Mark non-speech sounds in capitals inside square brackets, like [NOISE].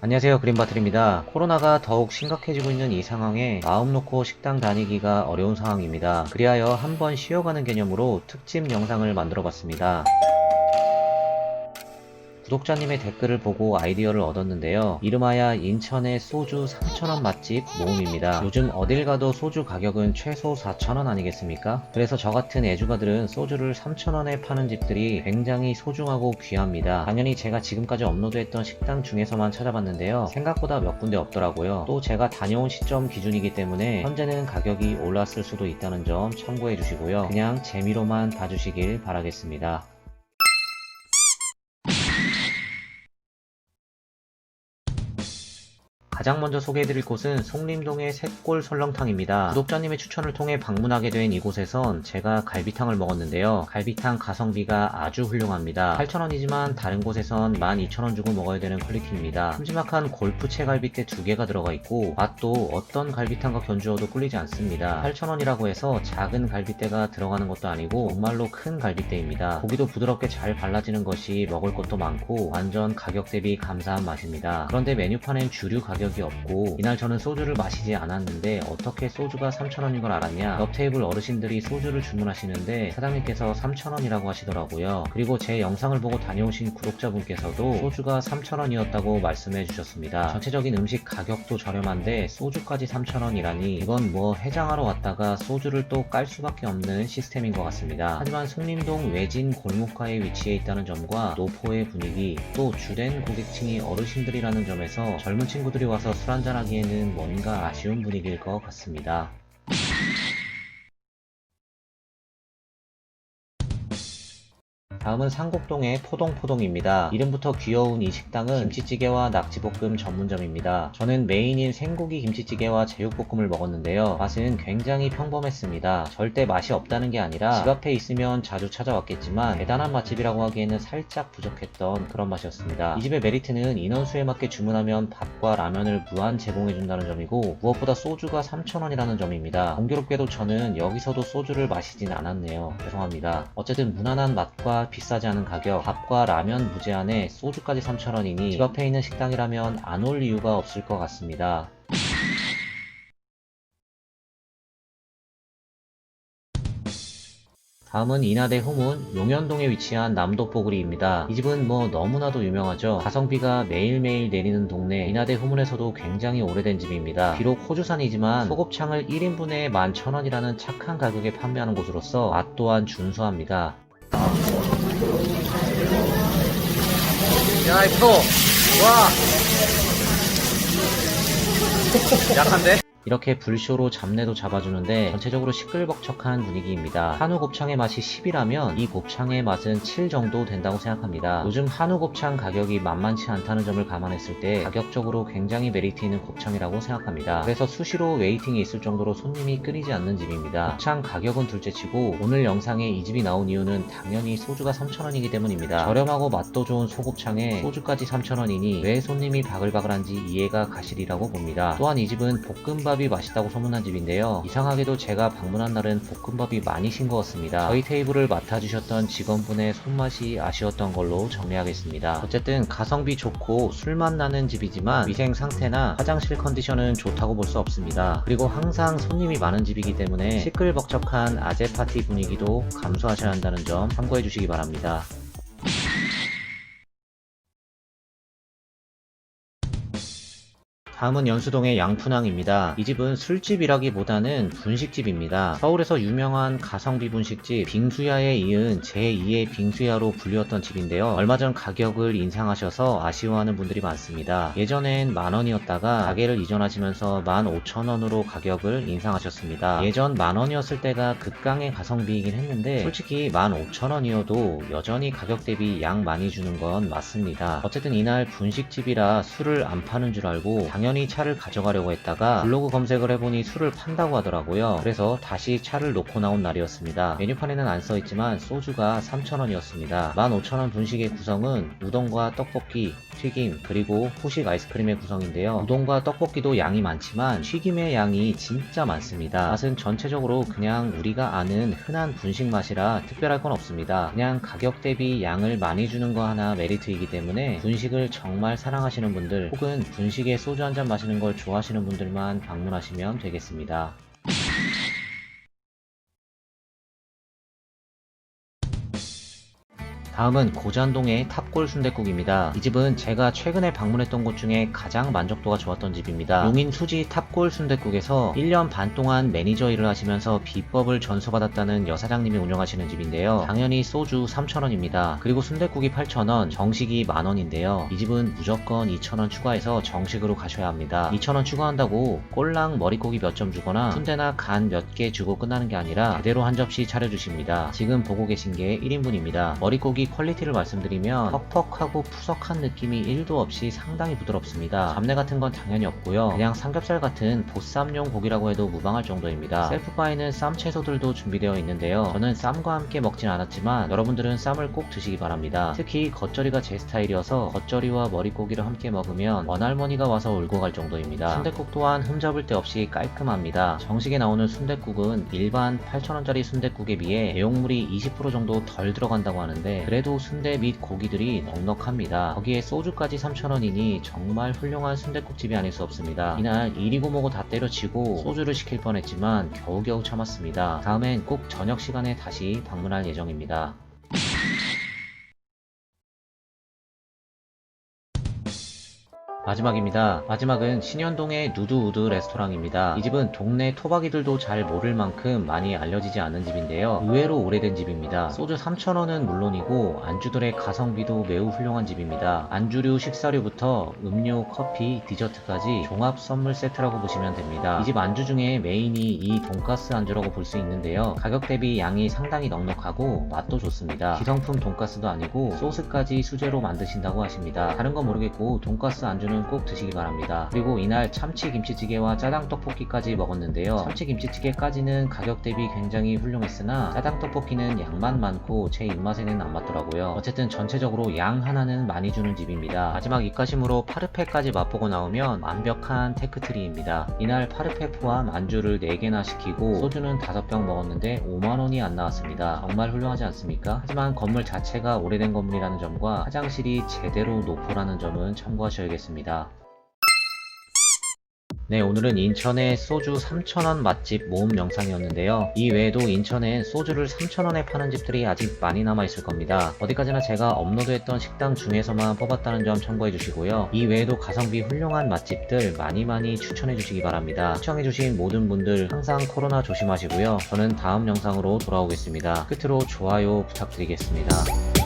안녕하세요 그린바틀입니다. 코로나가 더욱 심각해지고 있는 이 상황에 마음 놓고 식당 다니기가 어려운 상황입니다. 그리하여 한번 쉬어가는 개념으로 특집 영상을 만들어 봤습니다. 구독자님의 댓글을 보고 아이디어를 얻었는데요. 이름하여 인천의 소주 3,000원 맛집 모음입니다. 요즘 어딜 가도 소주 가격은 최소 4,000원 아니겠습니까? 그래서 저 같은 애주가들은 소주를 3,000원에 파는 집들이 굉장히 소중하고 귀합니다. 당연히 제가 지금까지 업로드했던 식당 중에서만 찾아봤는데요. 생각보다 몇 군데 없더라고요. 또 제가 다녀온 시점 기준이기 때문에 현재는 가격이 올랐을 수도 있다는 점 참고해 주시고요. 그냥 재미로만 봐주시길 바라겠습니다. 가장 먼저 소개해드릴 곳은 송림동의 셋골 설렁탕입니다. 구독자님의 추천을 통해 방문하게 된 이곳에선 제가 갈비탕을 먹었는데요. 갈비탕 가성비가 아주 훌륭합니다. 8,000원이지만 다른 곳에선 12,000원 주고 먹어야 되는 퀄리티입니다. 큼지막한 골프채 갈비대 두 개가 들어가 있고 맛도 어떤 갈비탕과 견주어도 꿀리지 않습니다. 8,000원이라고 해서 작은 갈비대가 들어가는 것도 아니고 정말로 큰 갈비대입니다. 고기도 부드럽게 잘 발라지는 것이 먹을 것도 많고 완전 가격 대비 감사한 맛입니다. 그런데 메뉴판엔 주류 가격 이 없고 이날 저는 소주를 마시지 않았는데 어떻게 소주가 3,000원인 걸 알았냐 옆 테이블 어르신들이 소주를 주문하시는데 사장님께서 3,000원이라고 하시더라고요. 그리고 제 영상을 보고 다녀오신 구독자분께서도 소주가 3,000원이었다고 말씀해 주셨습니다. 전체적인 음식 가격도 저렴한데 소주까지 3,000원이라니 이건 뭐 해장하러 왔다가 소주를 또 깔 수밖에 없는 시스템인 것 같습니다. 하지만 송림동 외진 골목가에 위치해 있다는 점과 노포의 분위기 또 주된 고객층이 어르신들이라는 점에서 젊은 친구들이 와서 술 한잔하기에는 뭔가 아쉬운 분위기일 것 같습니다. 다음은 상곡동의 포동포동입니다. 이름부터 귀여운 이 식당은 김치찌개와 낙지볶음 전문점입니다. 저는 메인인 생고기 김치찌개와 제육볶음을 먹었는데요. 맛은 굉장히 평범했습니다. 절대 맛이 없다는 게 아니라 집 앞에 있으면 자주 찾아왔겠지만 대단한 맛집이라고 하기에는 살짝 부족했던 그런 맛이었습니다. 이 집의 메리트는 인원수에 맞게 주문하면 밥과 라면을 무한 제공해준다는 점이고 무엇보다 소주가 3,000원이라는 점입니다. 공교롭게도 저는 여기서도 소주를 마시진 않았네요. 죄송합니다. 어쨌든 무난한 맛과 비싸지 않은 가격, 밥과 라면 무제한에 소주까지 3,000원이니 집 앞에 있는 식당이라면 안 올 이유가 없을 것 같습니다. 다음은 인하대 후문 용현동에 위치한 남도뽀구리입니다. 이 집은 뭐 너무나도 유명하죠. 가성비가 매일매일 내리는 동네 인하대 후문에서도 굉장히 오래된 집입니다. 비록 호주산이지만 소곱창을 1인분에 11,000원이라는 착한 가격에 판매하는 곳으로서 맛 또한 준수합니다. 야, 이거 와. [LAUGHS] 약한데? 이렇게 불쇼로 잡내도 잡아주는데 전체적으로 시끌벅적한 분위기입니다. 한우 곱창의 맛이 10이라면 이 곱창의 맛은 7 정도 된다고 생각합니다. 요즘 한우 곱창 가격이 만만치 않다는 점을 감안했을 때 가격적으로 굉장히 메리트 있는 곱창이라고 생각합니다. 그래서 수시로 웨이팅이 있을 정도로 손님이 끊이지 않는 집입니다. 곱창 가격은 둘째치고 오늘 영상에 이 집이 나온 이유는 당연히 소주가 3,000원이기 때문입니다. 저렴하고 맛도 좋은 소곱창에 소주까지 3,000원이니 왜 손님이 바글바글한지 이해가 가시리라고 봅니다. 또한 이 집은 볶음밥이 맛있다고 소문난 집인데요. 이상하게도 제가 방문한 날은 볶음밥이 많이 싱거웠습니다. 저희 테이블을 맡아주셨던 직원분의 손맛이 아쉬웠던 걸로 정리하겠습니다. 어쨌든 가성비 좋고 술맛 나는 집이지만 위생 상태나 화장실 컨디션은 좋다고 볼 수 없습니다. 그리고 항상 손님이 많은 집이기 때문에 시끌벅적한 아재 파티 분위기도 감수하셔야 한다는 점 참고해 주시기 바랍니다. 다음은 연수동의 양푼항입니다. 이 집은 술집이라기보다는 분식집입니다. 서울에서 유명한 가성비 분식집 빙수야에 이은 제2의 빙수야로 불렸던 집인데요. 얼마 전 가격을 인상하셔서 아쉬워하는 분들이 많습니다. 예전엔 만원이었다가 가게를 이전하시면서 15,000원으로 가격을 인상하셨습니다. 예전 만원이었을 때가 극강의 가성비이긴 했는데 솔직히 15,000원이어도 여전히 가격 대비 양 많이 주는 건 맞습니다. 어쨌든 이날 분식집이라 술을 안 파는 줄 알고 당연히 당연히 차를 가져가려고 했다가 블로그 검색을 해보니 술을 판다고 하더라고요. 그래서 다시 차를 놓고 나온 날이었습니다. 메뉴판에는 안 써있지만 소주가 3,000원이었습니다. 15,000원 분식의 구성은 우동과 떡볶이, 튀김, 그리고 후식 아이스크림의 구성인데요. 우동과 떡볶이도 양이 많지만 튀김의 양이 진짜 많습니다. 맛은 전체적으로 그냥 우리가 아는 흔한 분식 맛이라 특별할 건 없습니다. 그냥 가격 대비 양을 많이 주는 거 하나 메리트이기 때문에 분식을 정말 사랑하시는 분들 혹은 분식에 소주 한 잔 마시는 걸 좋아하시는 분들만 방문하시면 되겠습니다. 다음은 고잔동의 탑골 순댓국입니다. 이 집은 제가 최근에 방문했던 곳 중에 가장 만족도가 좋았던 집입니다. 용인 수지 탑골 순댓국에서 1년 반 동안 매니저 일을 하시면서 비법을 전수받았다는 여사장님이 운영하시는 집인데요. 당연히 소주 3,000원입니다. 그리고 순댓국이 8,000원, 정식이 만원인데요. 이 집은 무조건 2,000원 추가해서 정식으로 가셔야 합니다. 2,000원 추가한다고 꼴랑 머릿고기 몇 점 주거나 순대나 간 몇 개 주고 끝나는 게 아니라 제대로 한 접시 차려주십니다. 지금 보고 계신 게 1인분입니다. 머릿고기 퀄리티를 말씀드리면 퍽퍽하고 푸석한 느낌이 1도 없이 상당히 부드럽습니다. 잡내 같은 건 당연히 없고요. 그냥 삼겹살 같은 보쌈용 고기라고 해도 무방할 정도입니다. 셀프바에는 쌈 채소들도 준비되어 있는데요. 저는 쌈과 함께 먹진 않았지만 여러분들은 쌈을 꼭 드시기 바랍니다. 특히 겉절이가 제 스타일이어서 겉절이와 머릿고기를 함께 먹으면 원할머니가 와서 울고 갈 정도입니다. 순댓국 또한 흠잡을 데 없이 깔끔합니다. 정식에 나오는 순댓국은 일반 8,000원짜리 순댓국에 비해 내용물이 20% 정도 덜 들어간다고 하는데 그래 도 순대 및 고기들이 넉넉합니다. 거기에 소주까지 3,000원이니 정말 훌륭한 순댓국집이 아닐 수 없습니다. 이날 일이고 뭐고 다 때려치고 소주를 시킬 뻔했지만 겨우겨우 참았습니다. 다음엔 꼭 저녁 시간에 다시 방문할 예정입니다. 마지막입니다. 마지막은 신현동의 누드우드 레스토랑입니다. 이 집은 동네 토박이들도 잘 모를 만큼 많이 알려지지 않은 집인데요. 의외로 오래된 집입니다. 소주 3,000원은 물론이고 안주들의 가성비도 매우 훌륭한 집입니다. 안주류, 식사류부터 음료, 커피, 디저트까지 종합 선물 세트라고 보시면 됩니다. 이 집 안주 중에 메인이 이 돈가스 안주라고 볼 수 있는데요. 가격 대비 양이 상당히 넉넉하고 맛도 좋습니다. 기성품 돈가스도 아니고 소스까지 수제로 만드신다고 하십니다. 다른 건 모르겠고 돈가스 안주는 꼭 드시기 바랍니다. 그리고 이날 참치 김치찌개와 짜장 떡볶이까지 먹었는데요. 참치 김치찌개까지는 가격 대비 굉장히 훌륭했으나 짜장 떡볶이는 양만 많고 제 입맛에는 안 맞더라고요. 어쨌든 전체적으로 양 하나는 많이 주는 집입니다. 마지막 입가심으로 파르페까지 맛보고 나오면 완벽한 테크트리입니다. 이날 파르페 포함 안주를 4개나 시키고 소주는 5병 먹었는데 5만원이 안 나왔습니다. 정말 훌륭하지 않습니까? 하지만 건물 자체가 오래된 건물이라는 점과 화장실이 제대로 노포라는 점은 참고하셔야겠 습니다. 네, 오늘은 인천의 소주 3,000원 맛집 모음 영상이었는데요. 이 외에도 인천엔 소주를 3,000원에 파는 집들이 아직 많이 남아있을 겁니다. 어디까지나 제가 업로드했던 식당 중에서만 뽑았다는 점 참고해 주시고요. 이 외에도 가성비 훌륭한 맛집들 많이 많이 추천해 주시기 바랍니다. 시청해 주신 모든 분들 항상 코로나 조심하시고요. 저는 다음 영상으로 돌아오겠습니다. 끝으로 좋아요 부탁드리겠습니다.